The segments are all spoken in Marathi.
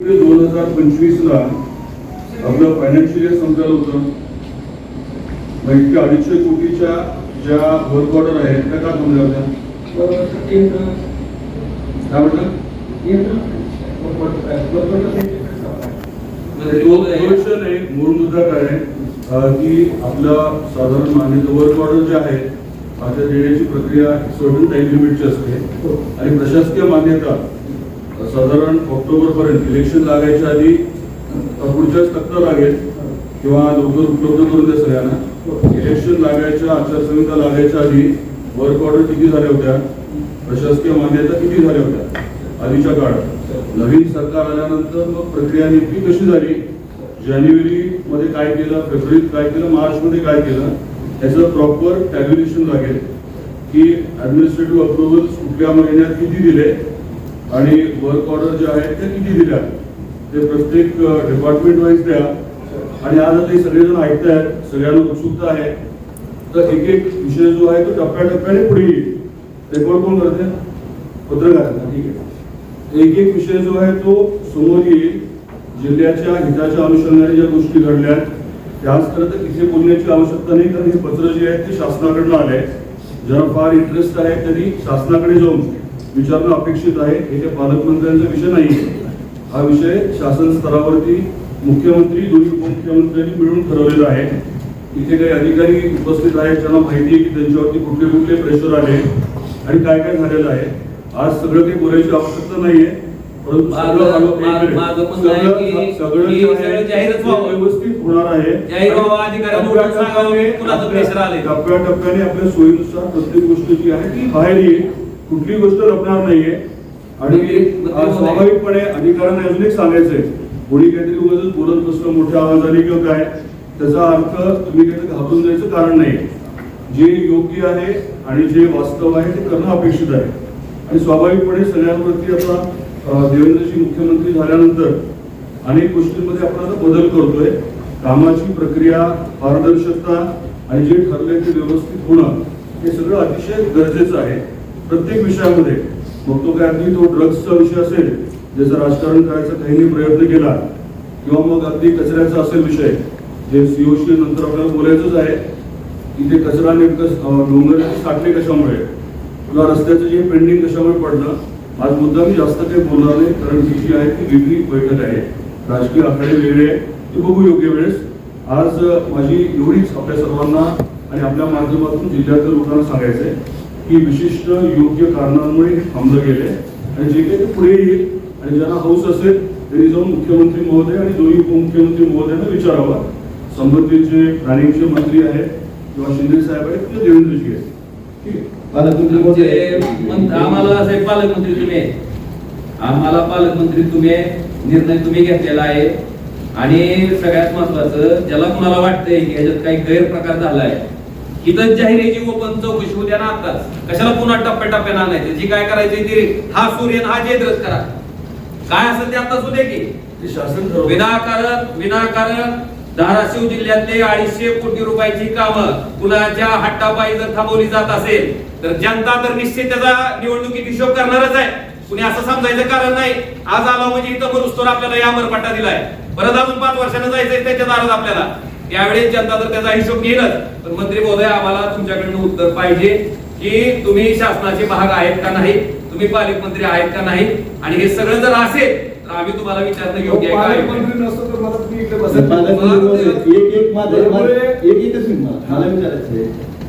दोन हजार पंचवीस ला आपलं फायनान्शियल इयर संपलेलं होतं. मग इतक्या अडीचशे कोटीच्या ज्या वर्क ऑर्डर आहेत त्या का थांबल्या होत्या काय म्हटलं? म्हणजे नाही मूळ मुद्दा काय आहे? की आपला साधारण मान्यता वर्क ऑर्डर जे आहे आता देण्याची प्रक्रिया सर्टन टाइम लिमिटची असते. आणि प्रशासकीय मान्यता साधारण ऑक्टोबर पर्यंत इलेक्शन लागायच्या आधी अं, पुढच्याच तक्ता लागेल. किंवा लवकर उपलब्ध करून द्या सगळ्यांना. इलेक्शन लागायच्या आचारसंहिता लागायच्या आधी वर्क ऑर्डर किती झाल्या होत्या? प्रशासकीय मान्यता किती झाल्या होत्या? आधीच्या काळात. नवीन सरकार आल्यानंतर मग प्रक्रिया नेमकी कशी झाली? जानेवारी मध्ये काय केलं? फेब्रुवारीत काय केलं? मार्च मध्ये काय केलं? याचं प्रॉपर टॅब्युलेशन लागेल. की ऍडमिनिस्ट्रेटिव्ह अप्रुव्हल्स कुठल्या महिन्यात किती दिले? आणि वर्क ऑर्डर जे आहेत त्या किती दिल्या ते प्रत्येक डिपार्टमेंट वाईज द्या. आणि आज ते सगळेजण ऐकतायत सगळ्यांना उत्सुकता आहे तर एक एक विषय जो आहे तो टप्प्याटप्प्याने पुढे येईल. रेकॉर्ड कोण करते पत्रकार ठीक आहे. एक एक विषय जो आहे तो समोर येईल. जिल्ह्याच्या हिताच्या अनुषंगाने ज्या गोष्टी घडल्या त्याच खरं तर इथे बोलण्याची आवश्यकता नाही. कारण हे पत्र जे आहे ते शासनाकडनं आले ज्यांना फार इंटरेस्ट आहे त्यांनी शासनाकडे जाऊन विचारणं अपेक्षित आहे. हे काही पालकमंत्र्यांचा विषय नाही हा विषय शासन स्तरावरती मुख्यमंत्री दोन्ही उपमुख्यमंत्र्यांनी मिळून ठरवलेला आहे. इथे काही अधिकारी उपस्थित आहेत ज्यांना माहिती आहे की त्यांच्यावरती कुठले कुठले प्रेशर आले आणि काय काय झालेलं आहे. आज सगळं काही बोलायची आवश्यकता नाहीये. टप्प्याटप्प्याने आपल्या सोयीनुसार प्रत्येक गोष्ट जी आहे ती बाहेर येईल. कुठली गोष्ट लपणार नाहीये. आणि स्वाभाविकपणे अधिकाऱ्यांना अजून एक सांगायचंय. कोणी काहीतरी उगाच बोलत बसलं मोठ्या आवाजाने किंवा काय त्याचा अर्थ तुम्ही काहीतरी घाबरून जायचं कारण नाही जे योग्य आहे आणि जे वास्तव आहे ते करणं अपेक्षित आहे. आणि स्वाभाविकपणे सगळ्यांवरती आता देवेंद्रजी मुख्यमंत्री झाल्यानंतर अनेक गोष्टींमध्ये आपण आता बदल करतोय. कामाची प्रक्रिया पारदर्शकता आणि जे ठरलंय ते व्यवस्थित होणं हे सगळं अतिशय गरजेचं आहे. प्रत्येक विषयामध्ये मग तो काय अगदी तो ड्रग्सचा विषय असेल ज्याचं राजकारण करायचा काहींनी प्रयत्न केला किंवा मग अगदी कचऱ्याचा असेल विषय जे सीओशी नंतर आपल्याला बोलायचंच आहे की ते कचरा नेमकं डोंगर साठले कशामुळे? किंवा रस्त्याचं जे पेंडिंग कशामुळे पडलं? आज मुद्दा मी जास्त काही बोलणार नाही कारण ही जी आहे ती वेगळी बैठक आहे. राजकीय आखाडे वेगळे आहे ते बघू योग्य वेळेस. आज माझी एवढीच आपल्या सर्वांना आणि आपल्या माध्यमातून जिल्ह्यातील लोकांना सांगायचं आहे की विशिष्ट योग्य कारणांमुळे थांबलं गेले आणि जे काही ते पुढे येईल आणि ज्यांना हौस असेल त्यांनी जाऊन मुख्यमंत्री महोदय आणि दोन्ही उपमुख्यमंत्री महोदयांना विचारावं. संबंधित जे प्लॅनिंगचे मंत्री आहेत किंवा शिंदे साहेब आहेत किंवा देवेंद्रजी आहेत. ठीक आहे. पालकमंत्री आम्हाला साहेब पालकमंत्री तुम्ही आहे. आम्हाला पालकमंत्री तुम्ही आहे. निर्णय तुम्ही घेतलेला आहे. आणि सगळ्यात महत्वाचं ज्याला कुणाला वाटतंय की ह्याच्यात काही गैरप्रकार झालाय इथं जाहिराची ओपन चौकशी होत्या ना आताच कशाला पुन्हा टप्प्याटप्प्यानं आणायचं? जी काय करायचं ते हा सूर्य हा जयद्रथ करा. काय असेल ते आताच होते की. शासन. विनाकारण विनाकारण धाराशिव जिल्ह्यातले अडीचशे कोटी रुपयाची कामं कुणाच्या हट्टापायी जर थांबवली जात असेल तर जनता तर निश्चित त्याचा निवडणुकीत हिशोब करणारच आहे. कुणी असं समजायचं कारण नाही. आज आला म्हणजे इथं मरुस्तोर आपल्याला या पट्टा दिलाय. परत अजून पाच वर्षानं जायचंय त्याच्या दारात आपल्याला. त्यावेळेस जनता तर त्याचा हिशोब घेईलच. पण मंत्री महोदय आम्हाला तुमच्याकडनं उत्तर पाहिजे की तुम्ही शासनाचे भाग आहेत का नाही? तुम्ही पालकमंत्री आहेत का नाही? आणि हे सगळं जर असेल तर आम्ही तुम्हाला विचारणं योग्य आहे मला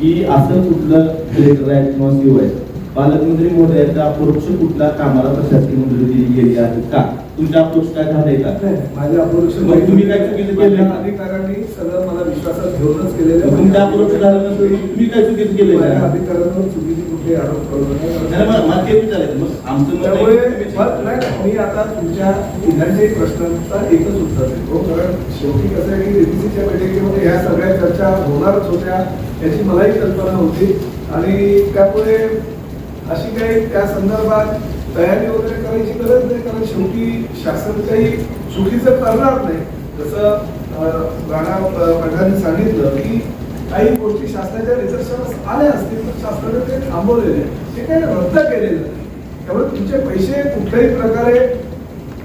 की असं कुठलं कलेक्टर आहे किंवा सीओ आहे पालकमंत्री महोदयाच्या अपरोक्ष कुठल्या कामाला प्रशासकीय मंजुरी दिली गेली आहे का? तुमच्या अपरोक्ष काय झालंय का माझ्या मग तुम्ही काय चुकीचं केलं? अधिकाऱ्यांनी सगळं मला विश्वासात घेऊनच केलेलं. तुमच्या अपरोक्ष झालं नसेल तुम्ही काय चुकीचं केलंय माझ्या का अधिकाऱ्यांवर चुकीचे कुठे आरोप करू नका. मला ते विचारायचं मग आमचं त्यामुळे नाही, नाही, मी आता तुमच्या तिघांच्याही प्रश्नांचा एकच उत्तर देतो कारण शेवटी कसं आहे की एबीसीच्या बैठकीमध्ये ह्या सगळ्या चर्चा होणारच होत्या याची मलाही कल्पना होती आणि त्यामुळे अशी काही त्या संदर्भात तयारी वगैरे करायची गरज नाही कारण शेवटी शासन काही चुकीचं करणार नाही जसं राणा प्रधानांनी सांगितलं की काही गोष्टी शासनाच्या निदर्शनास आल्या असतील तर शासनाने ते थांबवलेले ते काही रद्द केलेलं त्यामुळे तुमचे पैसे कुठल्याही प्रकारे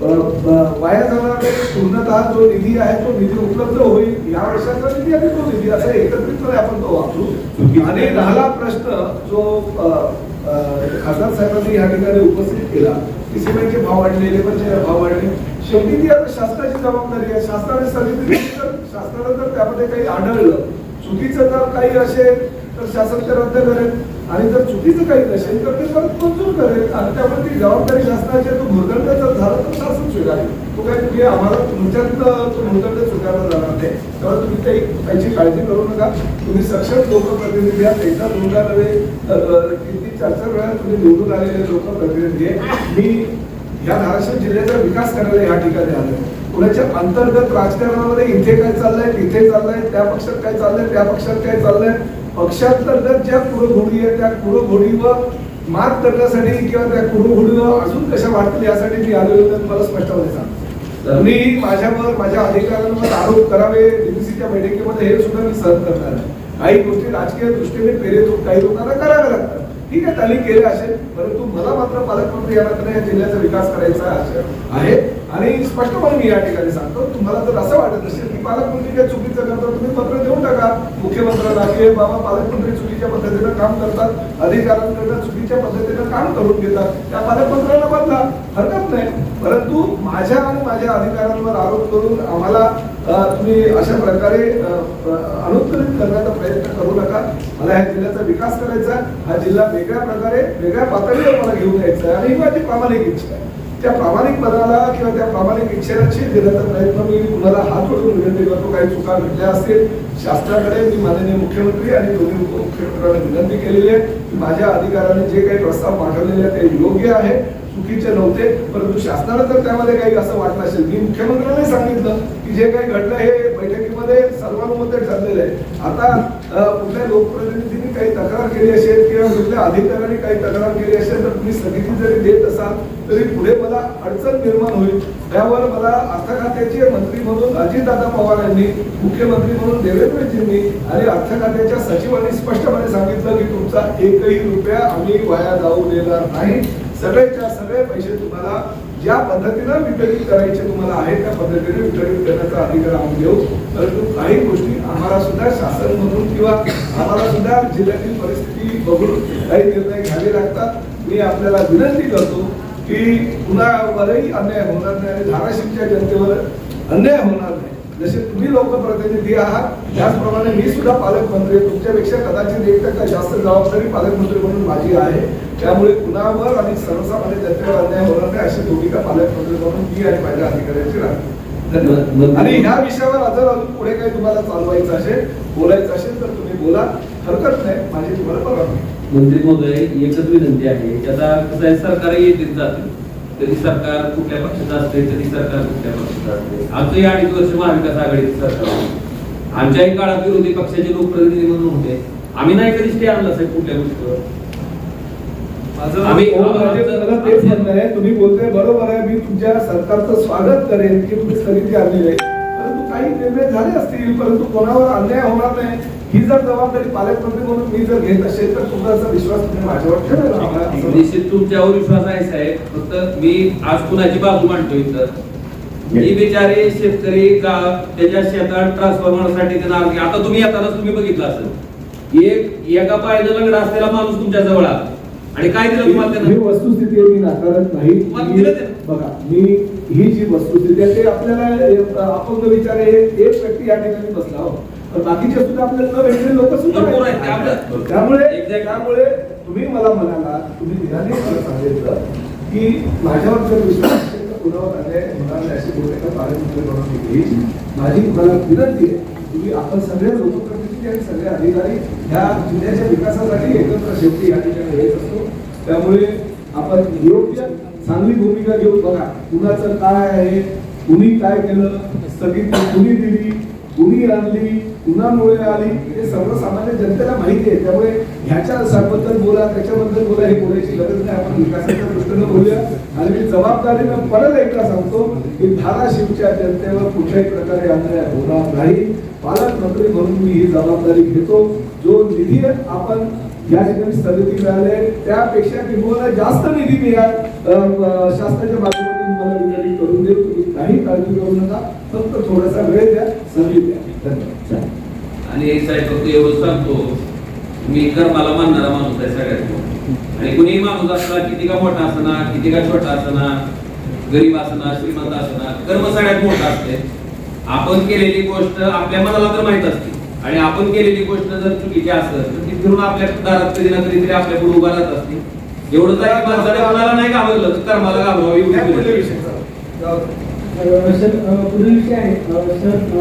वाया जाणार नाही. पूर्णतः जो निधी आहे तो निधी उपलब्ध होईल. या वर्षाचा निधी आणि तो निधी असा एकत्रितपणे आपण तो वापरू. आणि राहिला प्रश्न जो खासदार साहेबांनी या ठिकाणी उपस्थित केला सिमेंटचे भाव वाढले लेबरचे भाव वाढले. शेवटी ती आता शासनाची जबाबदारी आहे. शासनाने सांगितली की शासनाला जर त्यामध्ये काही आढळलं. चुकीचं जर काही असेल तर शासन ते रद्द करेल. आणि जर चुकीचं काही नसेल तर ते परत मंजूर करेल. आणि त्यामुळे ती जबाबदारी शासनाची तो भूर्दंड जर झाला तर शासन स्वीकारेल. तो काय तुम्ही आम्हाला तुमच्यात तो भूर्दंड स्वीकारला जाणार नाही. तेव्हा तुम्ही काही त्याची काळजी करू नका. तुम्ही सक्षम लोकप्रतिनिधी आहात. एकदा तुमच्या नव्हे किती चार चार वेळा तुम्ही निवडून आलेले लोकप्रतिनिधी आहे. मी या धाराशिव जिल्ह्याचा विकास करायला या ठिकाणी आलो कुणाच्या अंतर्गत राजकारणामध्ये इथे काय चाललंय तिथे चाललंय त्या पक्षात काय चाललंय त्या पक्षात काय चाललंय पक्षांतर्गत ज्या कुरघोडी आहेत त्या कुरघोडीवर मात करण्यासाठी किंवा त्या कुरघोडीवर अजून कशा वाढतील यासाठी मी आलेलो तर मला स्पष्टपणे तर मी माझ्यावर माझ्या अधिकाऱ्यांवर आरोप करावे डीबीसीच्या बैठकीमध्ये हे सुद्धा मी सहन करणार आहे. काही गोष्टी राजकीय दृष्टीने प्रेरित काही लोकांना कराव्या लागतात. ठीक आहे त्यांनी केले असेल परंतु मला मात्र पालकमंत्री या मात्र या जिल्ह्याचा विकास करायचा आहे- आहे. आणि स्पष्टपणे मी या ठिकाणी सांगतो तुम्हाला जर असं वाटत असेल की पालकमंत्री काय चुकीचं करतात तुम्ही पत्र देऊन टाका. मुख्यमंत्र्याला की बाबा पालकमंत्री चुकीच्या पद्धतीनं काम करतात अधिकाऱ्यांकडनं चुकीच्या पद्धतीनं काम करून घेतात त्या पालकमंत्र्यांना बदला. हरकत नाही. परंतु माझ्या आणि माझ्या अधिकाऱ्यांवर आरोप करून आम्हाला तुम्ही अशा प्रकारे अनुत्तरित करण्याचा प्रयत्न करू नका. मला ह्या जिल्ह्याचा विकास करायचा हा जिल्हा वेगळ्या प्रकारे वेगळ्या पातळीवर मला घेऊन यायचा आहे आणि ही माझी प्रामाणिक इच्छा आहे. त्या प्रामाणिक पदाला किंवा त्या प्रामाणिक विचाराची देण्याचा प्रयत्न मी तुम्हाला हात जोडून विनंती करतो. काही चुका घडल्या असतील शासनाकडे मी माननीय मुख्यमंत्री आणि दोन्ही उपमुख्यमंत्र्यांना विनंती केलेली आहे माझ्या अधिकाऱ्याने जे काही प्रस्ताव पाठवलेले आहे ते योग्य आहे चुकीचे नव्हते परंतु शासनाला तर त्यामध्ये काही असं वाटलं असेल. मी मुख्यमंत्र्यांनी सांगितलं की जे काही घडलं हे बैठकीमध्ये सर्वानुमते ठरलेलं आहे. आता कुठल्या लोकप्रतिनिधी काही तक्रार केली असेल किंवा कुठल्या अधिकाऱ्यांनी काही तक्रार केली असेल तर तुम्ही स्थगिती जरी देत असाल तरी पुढे मला अडचण निर्माण होईल. त्यावर मला अर्थ खात्याचे मंत्री म्हणून अजितदादा पवार यांनी मुख्यमंत्री म्हणून देवेंद्रजींनी आणि अर्थ खात्याच्या सचिवांनी स्पष्टपणे सांगितलं की तुमचा एकही रुपया आम्ही वाया जाऊ देणार नाही. सगळेच्या सगळे पैसे तुम्हाला ज्या पद्धतीनं वितरित करायचे तुम्हाला आहे त्या पद्धतीने वितरित करण्याचा अधिकार आम्ही देऊ. परंतु काही गोष्टी आम्हाला सुद्धा शासन म्हणून किंवा आम्हाला सुद्धा जिल्ह्यातील परिस्थिती बघून काही निर्णय घ्यावे लागतात. मी आपल्याला विनंती करतो की कुणावरही अन्याय होणार नाही आणि धाराशिवच्या जनतेवर अन्याय होणार नाही. जसे तुम्ही लोकप्रतिनिधी आहात त्याचप्रमाणे मी सुद्धा पालकमंत्री. तुमच्यापेक्षा कदाचित एक टक्का जास्त जबाबदारी पालकमंत्री म्हणून माझी आहे. त्यामुळे कुणावर आणि सर्वसामान्य जनतेवर अन्याय होणार नाही अशी भूमिका पालकमंत्री म्हणून मी आणि माझ्या अधिकाऱ्यांची राहते. धन्यवाद. आणि ह्या विषयावर जर अजून पुढे काही तुम्हाला चालवायचं असेल बोलायचं असेल तर तुम्ही बोला. हरकत नाही. माझी तुम्हाला परवानगी. मंत्री महोदय एकच विनंती आहे की आता कसं आहे सरकार येतील जातील. कधी सरकार कुठल्या पक्षाचं असते कधी सरकार कुठल्या पक्षाचं असते. आमचंही अडीच वर्ष महाविकास आघाडीचं सरकार. आमच्याही काळात विरोधी पक्षाचे लोकप्रतिनिधी म्हणून होते. आम्ही नाही कधी स्टे आणला साहेब कुठल्या गोष्टीवर? माझं आम्ही- मला तेच म्हणणं आहे तुम्ही बोलताय बरोबर आहे मी तुमच्या सरकारचं स्वागत करेन की तुम्ही स्थगिती आणली आहे. काही निर्णय झाले असतील परंतु कोणावर अन्याय होणार नाही. ही जर जबाबदारी पालकमंत्री म्हणून मी जर घेत असेल तर तुमचा विश्वास तुम्ही माझ्यावर ठेवायला असं- निश्चित तुमच्यावर विश्वास आहे साहेब. फक्त मी आज कुणाची बाजू मांडतो इथं? मी बिचारे शेतकरी का त्याच्या शेतात ट्रान्सफॉर्मरसाठी त्यांना अर्धी- आता तुम्ही येतानाच तुम्ही बघितलं असेल. एक एका पायानं लंगडा असलेला माणूस तुमच्या जवळ आला. आणि काय दिलं तुम्हाला ही वस्तुस्थिती मी नाकारत नाही? बघा मी ही जी वस्तुस्थिती आहे ते आपल्याला अपंग विचार आहे एक व्यक्ती या ठिकाणी बसला हो. पण बाकीचे सुद्धा आपल्याला न भेटलेले लोक सुद्धा त्यामुळे. त्यामुळे तुम्ही मला म्हणाला तुम्ही निघाले मला सांगितलं की माझ्यावर जर विश्वास कुणावर अशी भूमिका पालकमंत्री म्हणून माझी तुम्हाला विनंती आहे तुम्ही आपण सगळे लोकप्रतिनिधी आणि सगळे अधिकारी ह्या जिल्ह्याच्या विकासासाठी एकत्र शेवटी या ठिकाणी येत असतो. त्यामुळे आपण योग्य चांगली भूमिका घेऊन बघा. कुणाचं काय आहे? कुणी काय केलं? स्थगित कुणी दिली? कुणी आणली? कुणामुळे आली? हे सर्वसामान्य जनतेला माहिती आहे. त्यामुळे ह्याच्याबद्दल बोला त्याच्याबद्दल बोला हे बोलायची गरज नाही. आपण विकासाच्या दृष्टीनं बोलूया. आणि मी जबाबदारीनं परत एकदा सांगतो की धाराशिवच्या जनतेवर कुठल्याही प्रकारे अन्याय होणार नाही. पालकमंत्री म्हणून मी ही जबाबदारी घेतो. जो निधी आपण या ठिकाणी स्थगिती मिळाले त्यापेक्षा किंवा जास्त निधी मी शासनाच्या माध्यमातून तुम्हाला वितरित करून देऊ. तुम्ही काही काळजी करू नका. फक्त थोडासा वेळ द्या. संधी द्या धन्यवाद. आणि एक साईड फक्त एवढं सांगतो. मी कर्माला मानणारा माणूस आहे सगळ्यात आणि कुणीही माणूस असला किती का मोठा असना किती का छोटा असना गरीब असना श्रीमंत असना कर्म सगळ्यात मोठा असते. आपण केलेली गोष्ट आपल्या मनाला तर माहीत असते. आणि आपण केलेली गोष्ट जर चुकीची असेल तर ती फिरून आपल्या दारात कधी ना कधीतरी आपल्याकडे उभा राहत असते. एवढंच आहे की माणसाने कोणाला नाही घाबरलं तर कर्माला घाबरावं एवढी पुढील विषय? आहे. सर